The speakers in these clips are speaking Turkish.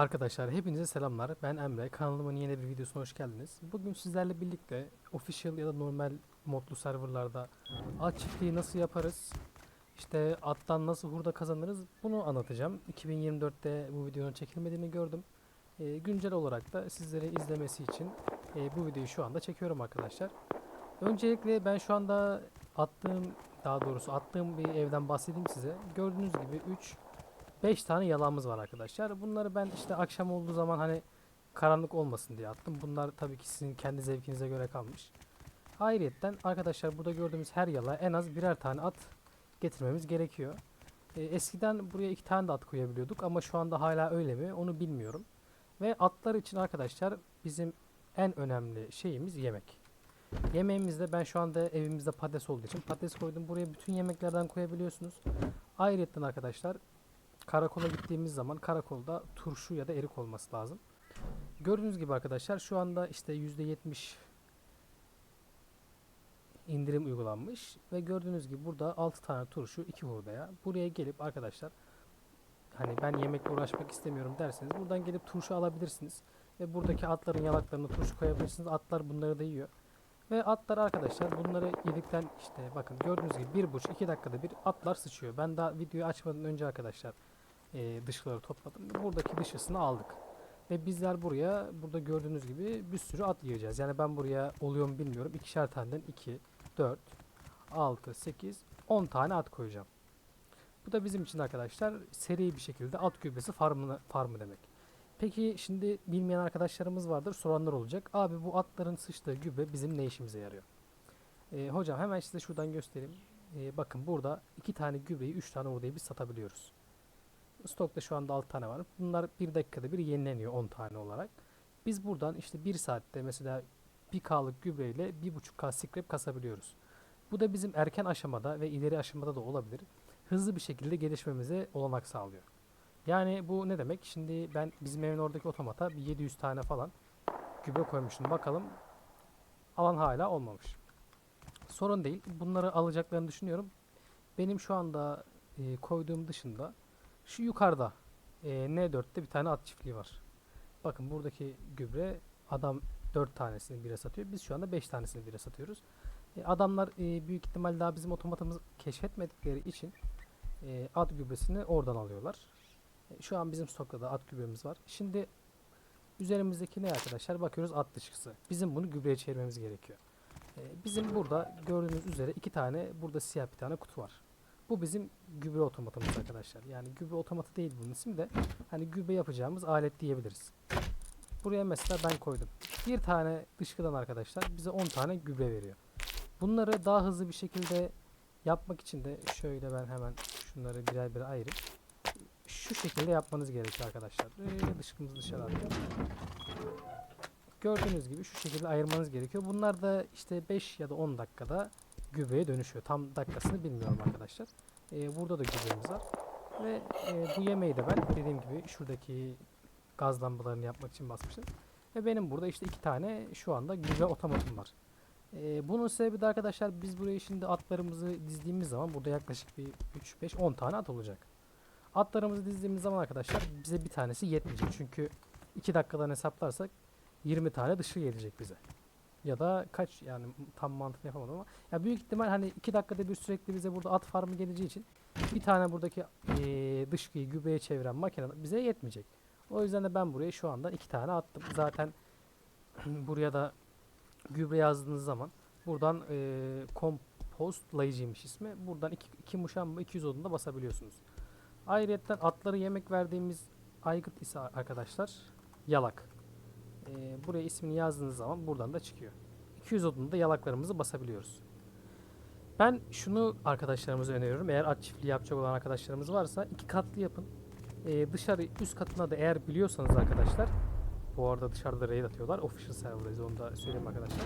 Arkadaşlar hepinize selamlar. Ben Emre. Kanalımın yeni bir videosuna hoş geldiniz. Bugün sizlerle birlikte official ya da normal modlu serverlarda at çiftliği nasıl yaparız? İşte attan nasıl hurda kazanırız? Bunu anlatacağım. 2024'te bu videonun çekilmediğini gördüm. Ee, güncel olarak da sizlere izlemesi için e, bu videoyu şu anda çekiyorum arkadaşlar. Öncelikle ben şu anda attığım daha doğrusu attığım bir evden bahsedeyim size. Gördüğünüz gibi 3 5 tane yalanımız var arkadaşlar. Bunları ben işte akşam olduğu zaman hani karanlık olmasın diye attım. Bunlar tabii ki sizin kendi zevkinize göre kalmış. Ayrıyetten arkadaşlar burada gördüğümüz her yala en az birer tane at getirmemiz gerekiyor. E, eskiden buraya iki tane de at koyabiliyorduk ama şu anda hala öyle mi onu bilmiyorum. Ve atlar için arkadaşlar bizim en önemli şeyimiz yemek. Yemeğimizde ben şu anda evimizde patates olduğu için patates koydum. Buraya bütün yemeklerden koyabiliyorsunuz. Ayrıyetten arkadaşlar karakola gittiğimiz zaman karakolda turşu ya da erik olması lazım. Gördüğünüz gibi arkadaşlar şu anda işte %70 indirim uygulanmış ve gördüğünüz gibi burada 6 tane turşu 2 hurdaya. Buraya gelip arkadaşlar hani ben yemekle uğraşmak istemiyorum derseniz buradan gelip turşu alabilirsiniz. Ve buradaki atların yalaklarına turşu koyabilirsiniz. Atlar bunları da yiyor. Ve atlar arkadaşlar bunları yedikten işte bakın gördüğünüz gibi bir buçuk iki dakikada bir atlar sıçıyor. Ben daha videoyu açmadan önce arkadaşlar e, dışkıları topladım. Buradaki dışısını aldık. Ve bizler buraya burada gördüğünüz gibi bir sürü at yiyeceğiz. Yani ben buraya oluyor mu bilmiyorum. İkişer taneden 2, 4, 6, 8, 10 tane at koyacağım. Bu da bizim için arkadaşlar seri bir şekilde at gübresi farmı, farmı demek. Peki şimdi bilmeyen arkadaşlarımız vardır, soranlar olacak. Abi bu atların sıçtığı gübre bizim ne işimize yarıyor? Ee, hocam hemen size şuradan göstereyim. Ee, bakın burada iki tane gübreyi, üç tane hurdayı biz satabiliyoruz. Stokta şu anda 6 tane var. Bunlar bir dakikada bir yenileniyor 10 tane olarak. Biz buradan işte 1 saatte mesela 1K'lık gübreyle 1.5K scrap kasabiliyoruz. Bu da bizim erken aşamada ve ileri aşamada da olabilir. Hızlı bir şekilde gelişmemize olanak sağlıyor. Yani bu ne demek? Şimdi ben bizim evin oradaki otomata bir 700 tane falan gübre koymuştum. Bakalım alan hala olmamış. Sorun değil. Bunları alacaklarını düşünüyorum. Benim şu anda e, koyduğum dışında şu yukarıda e, N4'te bir tane at çiftliği var. Bakın buradaki gübre adam 4 tanesini bire satıyor. Biz şu anda 5 tanesini bire satıyoruz. E, adamlar e, büyük ihtimal daha bizim otomatımızı keşfetmedikleri için e, at gübresini oradan alıyorlar. E, şu an bizim stokta da at gübremiz var. Şimdi üzerimizdeki ne arkadaşlar? Bakıyoruz at dışkısı. Bizim bunu gübreye çevirmemiz gerekiyor. E, bizim burada gördüğünüz üzere iki tane burada siyah bir tane kutu var. Bu bizim gübre otomatımız arkadaşlar. Yani gübre otomatı değil bunun ismi de hani gübre yapacağımız alet diyebiliriz. Buraya mesela ben koydum. Bir tane dışkıdan arkadaşlar bize 10 tane gübre veriyor. Bunları daha hızlı bir şekilde yapmak için de şöyle ben hemen şunları birer birer ayırayım. Şu şekilde yapmanız gerekiyor arkadaşlar. Ee, dışkımızı dışarı atıyor. Gördüğünüz gibi şu şekilde ayırmanız gerekiyor. Bunlar da işte 5 ya da 10 dakikada gübreye dönüşüyor. Tam dakikasını bilmiyorum arkadaşlar. Ee, burada da gübremiz var. Ve e, bu yemeği de ben dediğim gibi şuradaki gaz lambalarını yapmak için basmıştım. Ve benim burada işte iki tane şu anda gübre otomatım var. Ee, bunun sebebi de arkadaşlar biz buraya şimdi atlarımızı dizdiğimiz zaman burada yaklaşık bir 3, 5, 10 tane at olacak. Atlarımızı dizdiğimiz zaman arkadaşlar bize bir tanesi yetmeyecek. Çünkü 2 dakikadan hesaplarsak 20 tane dışı gelecek bize. Ya da kaç yani tam mantıklı yapamadım ama ya büyük ihtimal hani 2 dakikada bir sürekli bize burada at farmı geleceği için bir tane buradaki eee dışkıyı gübreye çeviren makine bize yetmeyecek. O yüzden de ben buraya şu anda 2 tane attım. Zaten buraya da gübre yazdığınız zaman buradan eee kompostlayıcıymış ismi. Buradan 2 2 muşamba 200 odunda basabiliyorsunuz. Ayrıca atları yemek verdiğimiz aygıt ise arkadaşlar yalak. Ee, buraya ismini yazdığınız zaman buradan da çıkıyor. 200 odunda yalaklarımızı basabiliyoruz. Ben şunu arkadaşlarımıza öneriyorum. Eğer at çiftliği yapacak olan arkadaşlarımız varsa iki katlı yapın. Ee, dışarı üst katına da eğer biliyorsanız arkadaşlar bu arada dışarıda raid atıyorlar. Official server'dayız onu da söyleyeyim arkadaşlar.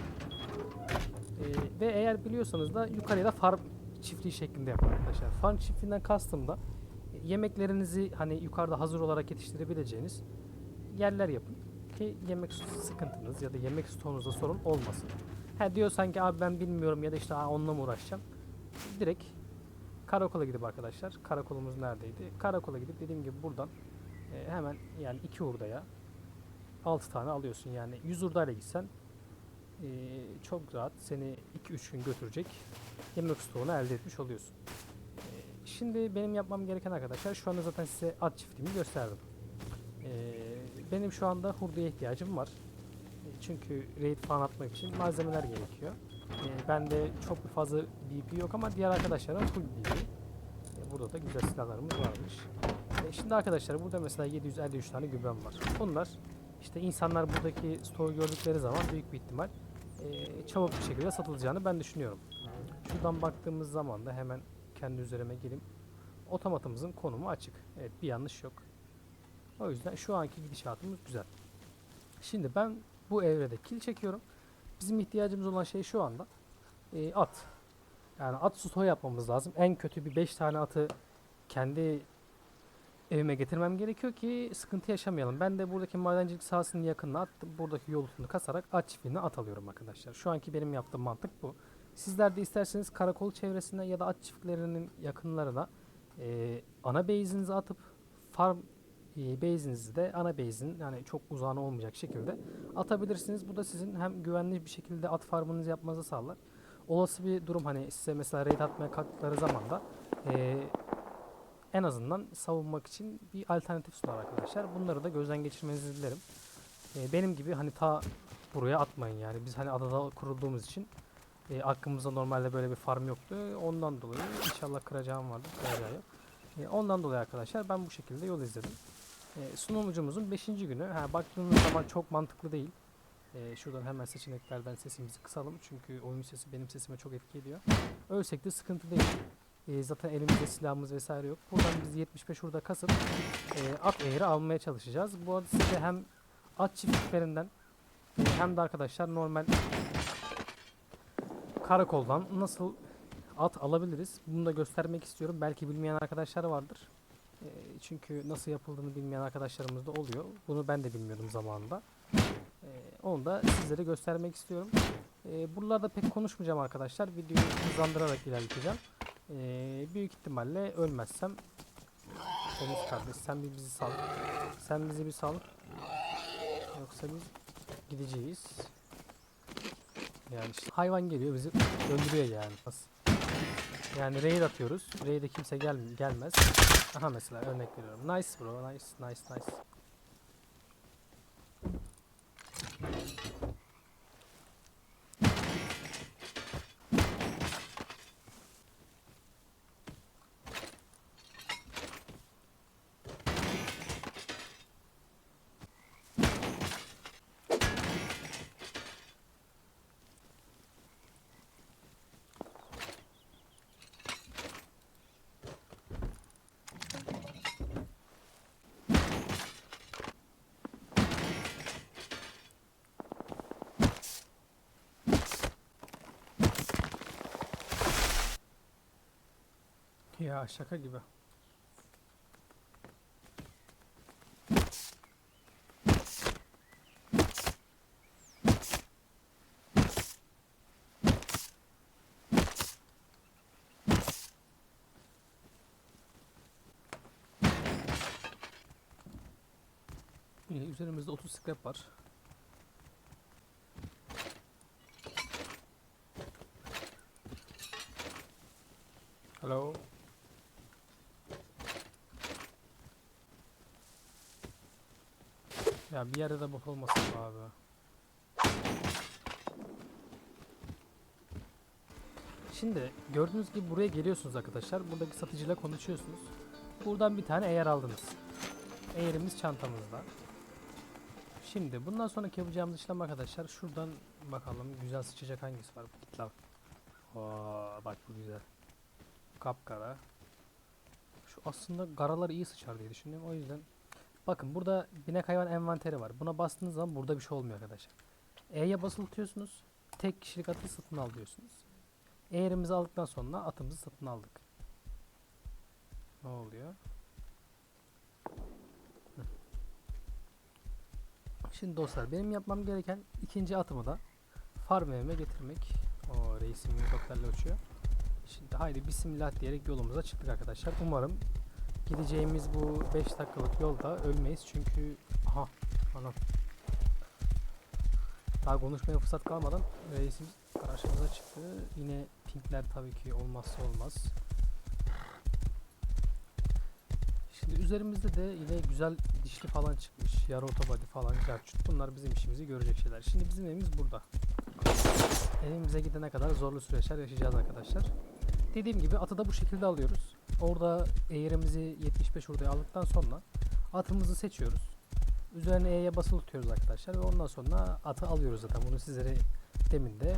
Ee, ve eğer biliyorsanız da yukarıya da farm çiftliği şeklinde yapın arkadaşlar. Farm çiftliğinden kastım da e, yemeklerinizi hani yukarıda hazır olarak yetiştirebileceğiniz yerler yapın ki yemek sıkıntınız ya da yemek stoğunuzda sorun olmasın. Ha diyor sanki abi ben bilmiyorum ya da işte "Aa, onunla mı uğraşacağım. Direkt karakola gidip arkadaşlar. Karakolumuz neredeydi? Karakola gidip dediğim gibi buradan e, hemen yani iki hurdaya 6 tane alıyorsun. Yani 100 hurdayla gitsen e, çok rahat seni 2-3 gün götürecek yemek stoğunu elde etmiş oluyorsun. E, şimdi benim yapmam gereken arkadaşlar şu anda zaten size at çiftliğimi gösterdim. E, benim şu anda hurdaya ihtiyacım var. E, çünkü raid falan atmak için malzemeler gerekiyor. E, bende çok fazla BP yok ama diğer arkadaşların full BP. E, burada da güzel silahlarımız varmış. E, şimdi arkadaşlar burada mesela 753 tane gübrem var. Bunlar işte insanlar buradaki stoğu gördükleri zaman büyük bir ihtimal çabuk bir şekilde satılacağını ben düşünüyorum. Şuradan baktığımız zaman da hemen kendi üzerime gelip otomatımızın konumu açık. Evet bir yanlış yok. O yüzden şu anki gidişatımız güzel. Şimdi ben bu evrede kil çekiyorum. Bizim ihtiyacımız olan şey şu anda e, at. Yani at stoğu yapmamız lazım. En kötü bir 5 tane atı kendi evime getirmem gerekiyor ki sıkıntı yaşamayalım. Ben de buradaki madencilik sahasının yakınına attım. Buradaki yol üstünü kasarak at çiftliğine at alıyorum arkadaşlar. Şu anki benim yaptığım mantık bu. Sizler de isterseniz karakol çevresine ya da at çiftliklerinin yakınlarına e, ana base'inizi atıp farm e, base'inizi de ana base'in yani çok uzağına olmayacak şekilde atabilirsiniz. Bu da sizin hem güvenli bir şekilde at farmınızı yapmanızı sağlar. Olası bir durum hani size mesela raid atmaya kalktıkları zaman da e, en azından savunmak için bir alternatif sunar arkadaşlar. Bunları da gözden geçirmenizi dilerim. E, benim gibi hani ta buraya atmayın yani. Biz hani adada kurulduğumuz için e, aklımızda normalde böyle bir farm yoktu. Ondan dolayı inşallah kıracağım vardır. Kıracağı yok. E, ondan dolayı arkadaşlar ben bu şekilde yol izledim. E, sunucumuzun 5. günü. Ha, baktığınız zaman çok mantıklı değil. E, şuradan hemen seçeneklerden sesimizi kısalım. Çünkü oyun sesi benim sesime çok etki ediyor. Ölsek de sıkıntı değil. E, zaten elimizde silahımız vesaire yok. Buradan biz 75 hurda kasıp e, at eğri almaya çalışacağız. Bu arada size hem at çiftliklerinden e, hem de arkadaşlar normal karakoldan nasıl at alabiliriz. Bunu da göstermek istiyorum. Belki bilmeyen arkadaşlar vardır. Çünkü nasıl yapıldığını bilmeyen arkadaşlarımız da oluyor. Bunu ben de bilmiyordum zamanında. Onu da sizlere göstermek istiyorum. Buralarda pek konuşmayacağım arkadaşlar. Videoyu hızlandırarak ilerleteceğim. Büyük ihtimalle ölmezsem Temiz kardeş sen bir bizi sal. Sen bizi bir sal. Yoksa biz gideceğiz. Yani işte hayvan geliyor bizi öldürüyor yani. Nasıl? Yani raid atıyoruz. Raid'e kimse gel gelmez. Aha mesela örnek veriyorum. Nice bro. Nice nice nice. Ya şaka gibi. Yine üzerimizde 30 scrap var. Hello. Ya bir yerde de bot olmasın abi. Şimdi gördüğünüz gibi buraya geliyorsunuz arkadaşlar. Buradaki satıcıyla konuşuyorsunuz. Buradan bir tane eğer aldınız. Eğerimiz çantamızda. Şimdi bundan sonraki yapacağımız işlem arkadaşlar şuradan bakalım güzel sıçacak hangisi var. Git lan. Oo, bak bu güzel. Kapkara. Şu aslında garalar iyi sıçar diye düşündüm. O yüzden Bakın burada binek hayvan envanteri var. Buna bastığınız zaman burada bir şey olmuyor arkadaşlar. E'ye basılı tutuyorsunuz. Tek kişilik atı satın al diyorsunuz. Eğerimizi aldıktan sonra atımızı satın aldık. Ne oluyor? Şimdi dostlar benim yapmam gereken ikinci atımı da farm evime getirmek. O reisim helikopterle uçuyor. Şimdi haydi bismillah diyerek yolumuza çıktık arkadaşlar. Umarım gideceğimiz bu 5 dakikalık yolda ölmeyiz çünkü aha anam daha konuşmaya fırsat kalmadan reisimiz karşımıza çıktı. Yine pinkler tabii ki olmazsa olmaz. Şimdi üzerimizde de yine güzel dişli falan çıkmış. Yarı otobody falan carçut. Bunlar bizim işimizi görecek şeyler. Şimdi bizim evimiz burada. Evimize gidene kadar zorlu süreçler yaşayacağız arkadaşlar. Dediğim gibi atı da bu şekilde alıyoruz. Orada eğrimizi 75 hurdaya aldıktan sonra atımızı seçiyoruz. Üzerine E'ye basılı tutuyoruz arkadaşlar ve ondan sonra atı alıyoruz zaten. Bunu sizlere demin de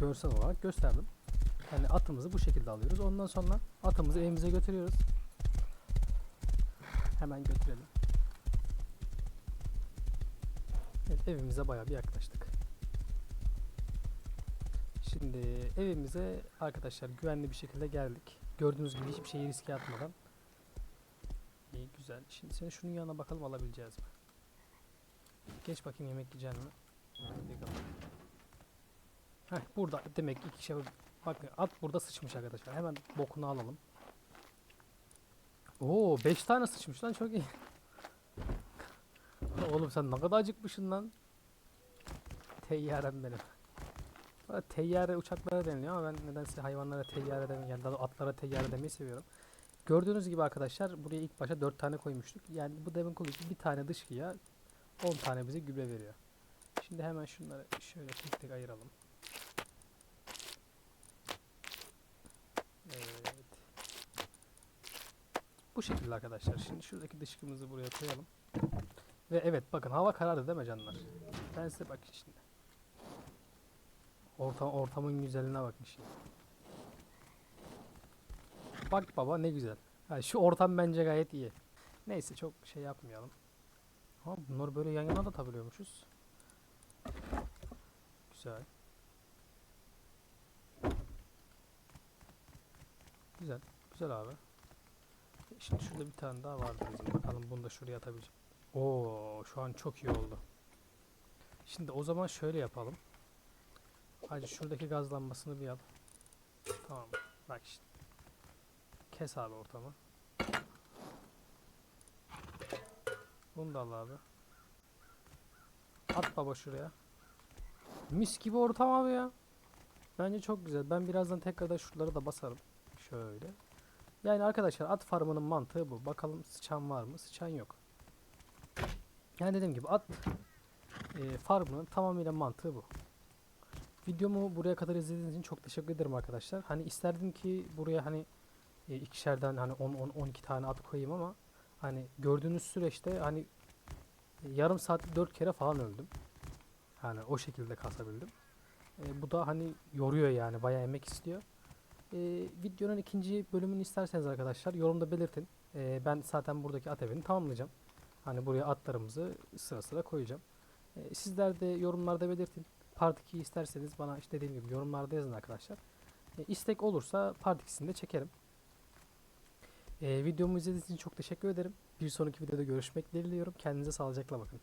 görsel olarak gösterdim. Yani atımızı bu şekilde alıyoruz. Ondan sonra atımızı evimize götürüyoruz. Hemen götürelim. Evet evimize bayağı bir yaklaştık. Şimdi evimize arkadaşlar güvenli bir şekilde geldik. Gördüğünüz gibi hiçbir şeyi riske atmadan. İyi güzel. Şimdi senin şunun yanına bakalım alabileceğiz mi? Geç bakayım yemek yiyecek mi? Heh burada demek iki şey Bakın at burada sıçmış arkadaşlar. Hemen bokunu alalım. Oo 5 tane sıçmış lan çok iyi. Oğlum sen ne kadar acıkmışsın lan. Teyyarem benim. Bana Teyyare uçaklara deniliyor ama ben nedense hayvanlara teyyare demeyi, yani daha atlara teyyare demeyi seviyorum. Gördüğünüz gibi arkadaşlar buraya ilk başta 4 tane koymuştuk. Yani bu demin koyduk bir tane dışkıya 10 tane bize gübre veriyor. Şimdi hemen şunları şöyle tek tek ayıralım. Evet. Bu şekilde arkadaşlar. Şimdi şuradaki dışkımızı buraya koyalım. Ve evet bakın hava karardı değil mi canlar? Ben size bakın şimdi. Ortam, ortamın güzelliğine bakın. Bak baba ne güzel. Ha, şu ortam bence gayet iyi. Neyse çok şey yapmayalım. Ha bunları böyle yan yana da atabiliyormuşuz. Güzel. Güzel. Güzel abi. Şimdi şurada bir tane daha vardı bizim. Bakalım bunu da şuraya atabileceğim. Oo, şu an çok iyi oldu. Şimdi o zaman şöyle yapalım. Hacı şuradaki gaz lambasını bir al. Tamam. Bak işte. Kes abi ortamı. Bunu da al abi. At baba şuraya. Mis gibi ortam abi ya. Bence çok güzel. Ben birazdan tekrardan şuraları da basarım. Şöyle. Yani arkadaşlar at farmının mantığı bu. Bakalım sıçan var mı? Sıçan yok. Yani dediğim gibi at e, farmının tamamıyla mantığı bu. Videomu buraya kadar izlediğiniz için çok teşekkür ederim arkadaşlar. Hani isterdim ki buraya hani e, ikişerden hani 10 10 12 tane at koyayım ama hani gördüğünüz süreçte hani e, yarım saatte 4 kere falan öldüm. Yani o şekilde kasabildim. E, bu da hani yoruyor yani bayağı emek istiyor. E, videonun ikinci bölümünü isterseniz arkadaşlar yorumda belirtin. E, ben zaten buradaki at evini tamamlayacağım. Hani buraya atlarımızı sıra sıra koyacağım. E, sizler de yorumlarda belirtin. Part 2 isterseniz bana işte dediğim gibi yorumlarda yazın arkadaşlar. E, istek olursa Part 2'sini de çekerim. E, videomu izlediğiniz için çok teşekkür ederim. Bir sonraki videoda görüşmek dileğiyle diliyorum. Kendinize sağlıcakla bakın.